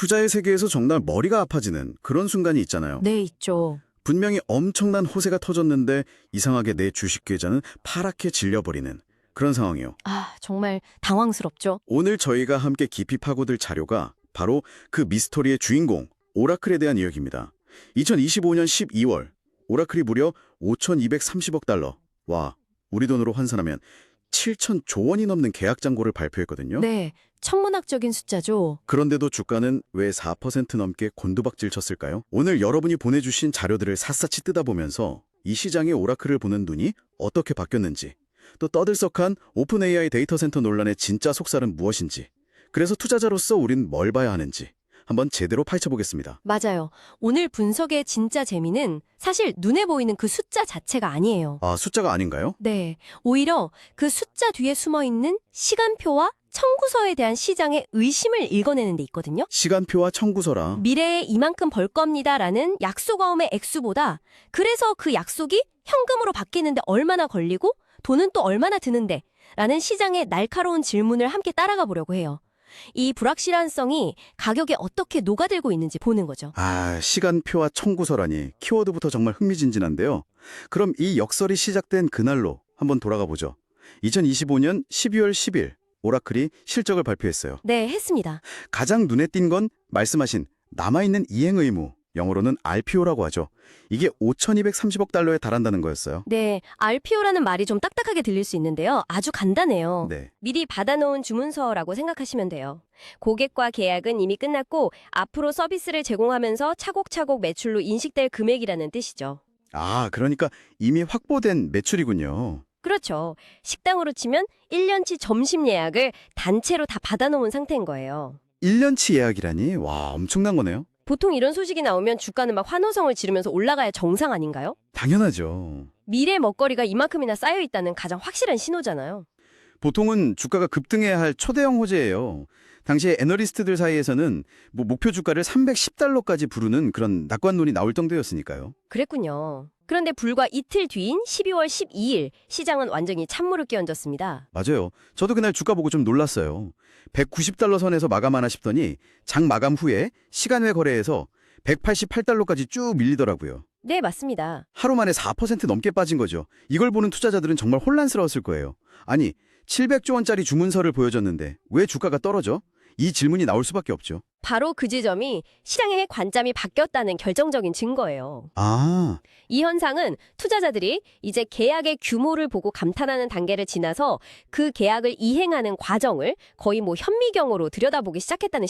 투자의 세계에서 정말 머리가 아파지는 그런 순간이 있잖아요. 네, 있죠. 분명히 엄청난 호세가 터졌는데 이상하게 내 주식 계좌는 파랗게 질려버리는 그런 상황이요. 아, 정말 당황스럽죠. 오늘 저희가 함께 깊이 파고들 자료가 바로 그 미스터리의 주인공 오라클에 대한 이야기입니다. 2025년 12월 오라클이 무려 5,230억 달러 와 우리 돈으로 환산하면 7천조 원이 넘는 계약 잔고를 발표했거든요. 네, 천문학적인 숫자죠. 그런데도 주가는 왜 4% 넘게 곤두박질 쳤을까요? 오늘 여러분이 보내주신 자료들을 샅샅이 뜯어보면서 이 시장의 오라클을 보는 눈이 어떻게 바뀌었는지 또 떠들썩한 오픈 AI 데이터 센터 논란의 진짜 속살은 무엇인지 그래서 투자자로서 우린 뭘 봐야 하는지 한번 제대로 파헤쳐보겠습니다. 맞아요. 오늘 분석의 진짜 재미는 사실 눈에 보이는 그 숫자 자체가 아니에요. 아, 숫자가 아닌가요? 네, 오히려 그 숫자 뒤에 숨어 있는 시간표와 청구서에 대한 시장의 의심을 읽어내는 데 있거든요. 시간표와 청구서라. 미래에 이만큼 벌 겁니다라는 약속어음의 액수보다 그래서 그 약속이 현금으로 바뀌는데 얼마나 걸리고 돈은 또 얼마나 드는데 라는 시장의 날카로운 질문을 함께 따라가 보려고 해요. 이 불확실한성이 가격에 어떻게 녹아들고 있는지 보는 거죠. 아, 시간표와 청구서라니 키워드부터 정말 흥미진진한데요. 그럼 이 역설이 시작된 그날로 한번 돌아가 보죠. 2025년 12월 10일 오라클이 실적을 발표했어요. 네, 했습니다. 가장 눈에 띈 건 말씀하신 남아있는 이행 의무, 영어로는 RPO라고 하죠. 이게 5,230억 달러에 달한다는 거였어요. 네, RPO라는 말이 좀 딱딱하게 들릴 수 있는데요. 아주 간단해요. 네. 미리 받아놓은 주문서라고 생각하시면 돼요. 고객과 계약은 이미 끝났고 앞으로 서비스를 제공하면서 차곡차곡 매출로 인식될 금액이라는 뜻이죠. 아, 그러니까 이미 확보된 매출이군요. 그렇죠. 식당으로 치면 1년치 점심 예약을 단체로 다 받아놓은 상태인 거예요. 1년치 예약이라니? 와, 엄청난 거네요. 보통 이런 소식이 나오면 주가는 막 환호성을 지르면서 올라가야 정상 아닌가요? 당연하죠. 미래 먹거리가 이만큼이나 쌓여 있다는 가장 확실한 신호잖아요. 보통은 주가가 급등해야 할 초대형 호재예요. 당시에 애널리스트들 사이에서는 뭐 목표 주가를 310달러까지 부르는 그런 낙관론이 나올 정도였으니까요. 그랬군요. 그런데 불과 이틀 뒤인 12월 12일 시장은 완전히 찬물을 끼얹었습니다. 맞아요. 저도 그날 주가 보고 좀 놀랐어요. 190달러 선에서 마감하나 싶더니 장 마감 후에 시간 외 거래에서 188달러까지 쭉 밀리더라고요. 네, 맞습니다. 하루 만에 4% 넘게 빠진 거죠. 이걸 보는 투자자들은 정말 혼란스러웠을 거예요. 아니, 700조 원짜리 주문서를 보여줬는데 왜 주가가 떨어져? 이 질문이 나올 수밖에 없죠. 바로 그 지점이 시장의 관점이 바뀌었다는 결정적인 증거예요. 아, 이 현상은 투자자들이 이제 계약의 규모를 보고 감탄하는 단계를 지나서 그 계약을 이행하는 과정을 거의 뭐 현미경으로 들여다보기 시작했다는